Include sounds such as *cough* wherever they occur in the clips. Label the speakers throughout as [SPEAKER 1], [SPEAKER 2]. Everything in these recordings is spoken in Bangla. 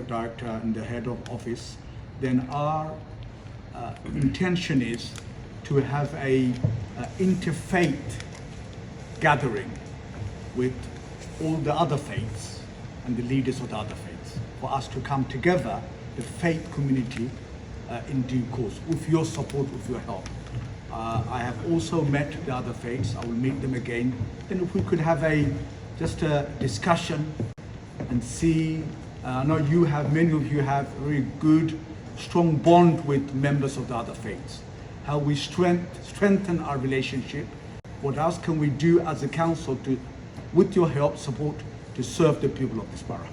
[SPEAKER 1] director and the head of office, then our uh, *clears throat* intention is to have a uh, interfaith gathering with all the other faiths and the leaders of the other faiths for us to come together, the faith community, uh, in due course, with your support, with your help. Uh, I have also met the other faiths. I will meet them again. Then if we could have a just a discussion and see. Uh, I know you have many of you have a very good, strong bond with members of the other faiths. How we strength, strengthen our relationship. What else can we do as a council to, with your help, support, to serve the people of this borough?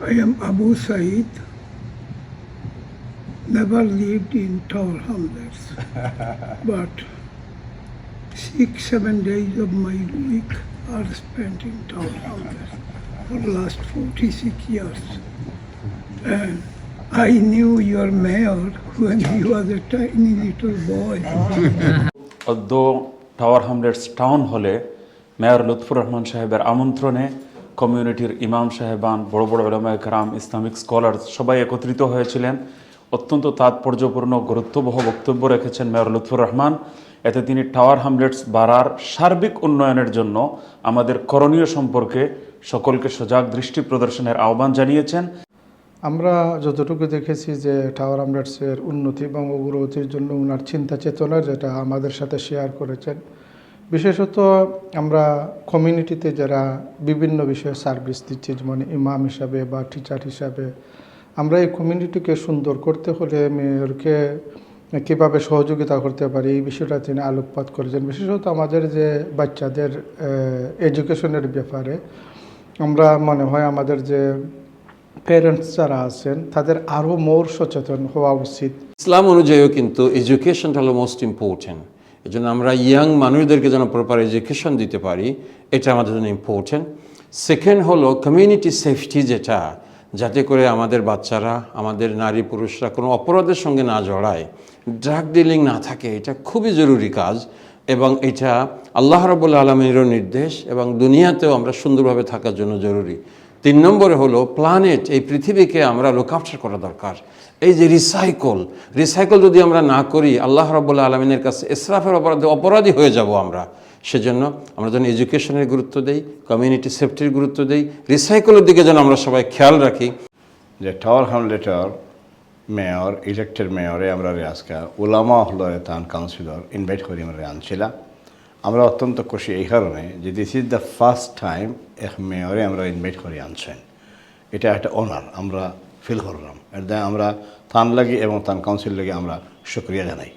[SPEAKER 2] I am Abu Said. Never lived in Tower Hamlets, *laughs* but six, seven days of my week are spent in Tower Hamlets for the last 46 years. And I knew your mayor when he was a tiny little boy.
[SPEAKER 3] অদ্য টাওয়ার হামলেটস টাউন হলে মেয়র লুৎফুর রহমান সাহেবের আমন্ত্রণে কমিউনিটির ইমাম সাহেবান বড় বড় ওলামায় কারাম ইসলামিক স্কলার সবাই একত্রিত হয়েছিলেন অত্যন্ত তাৎপর্যপূর্ণ, গুরুত্ববহ বক্তব্য রেখেছেন মেয়র লুৎফুর রহমান এতে তিনি টাওয়ার হামলেটস বাড়ার সার্বিক উন্নয়নের জন্য আমাদের করণীয় সম্পর্কে সকলকে সজাগ দৃষ্টি প্রদর্শনের আহ্বান জানিয়েছেন।
[SPEAKER 4] আমরা যতটুকু দেখেছি যে টাওয়ার আমলেটসের উন্নতি এবং অগ্রগতির জন্য ওনার চিন্তা চেতনা যেটা আমাদের সাথে শেয়ার করেছেন। বিশেষত আমরা কমিউনিটিতে যারা বিভিন্ন বিষয়ে সার্ভিস দিচ্ছি, যেমন ইমাম হিসাবে বা টিচার হিসাবে, আমরা এই কমিউনিটিকে সুন্দর করতে হলে মেয়রকে কীভাবে সহযোগিতা করতে পারি, এই বিষয়টা তিনি আলোকপাত করেছেন। বিশেষত আমাদের যে বাচ্চাদের এডুকেশনের ব্যাপারে, আমরা মনে হয় আমাদের যে প্যারেন্টস যারা আছেন, তাদের আরও মোর সচেতন হওয়া উচিত।
[SPEAKER 5] ইসলাম অনুযায়ীও কিন্তু এডুকেশনটা হলো মোস্ট ইম্পর্টেন্ট এই জন্য আমরা ইয়াং মানুষদেরকে যেন প্রপার এডুকেশন দিতে পারি, এটা আমাদের জন্য ইম্পর্টেন্ট সেকেন্ড হলো কমিউনিটি সেফটি যেটা যাতে করে আমাদের বাচ্চারা, আমাদের নারী পুরুষরা কোনো অপরাধের সঙ্গে না জড়ায় ড্রাগ ডিলিং না থাকে, এটা খুবই জরুরি কাজ এবং এটা আল্লাহ রবুল্লা আলমীরও নির্দেশ এবং দুনিয়াতেও আমরা সুন্দরভাবে থাকার জন্য জরুরি। তিন নম্বরে হলো প্ল্যানেট এই পৃথিবীকে আমরা লুক করা দরকার। এই যে রিসাইকল রিসাইকল যদি আমরা না করি, আল্লাহ রব্বুল্লা আলমিনের কাছে, ইসরাফের অপরাধে অপরাধী হয়ে যাব আমরা। সেজন্য আমরা যেন এডুকেশনের গুরুত্ব দেই কমিউনিটি সেফটির গুরুত্ব দেই রিসাইকেলের দিকে যেন আমরা সবাই খেয়াল রাখি।
[SPEAKER 6] যে টাওয়ার হামলেটর মেয়র ইলেক্টেড মেয়রে আমরা আজকে ওলামা হল তান কাউন্সিলর ইনভাইট করি আমরা আনছিলাম আমরা অত্যন্ত খুশি এই কারণে যে this is the first time এক মেয়রে আমরা ইনভাইট করে আনছেন। এটা একটা অনার আমরা ফিল করলাম। দ্বারা আমরা তান লাগি এবং তান কাউন্সিল লাগে আমরা শুক্রিয়া জানাই।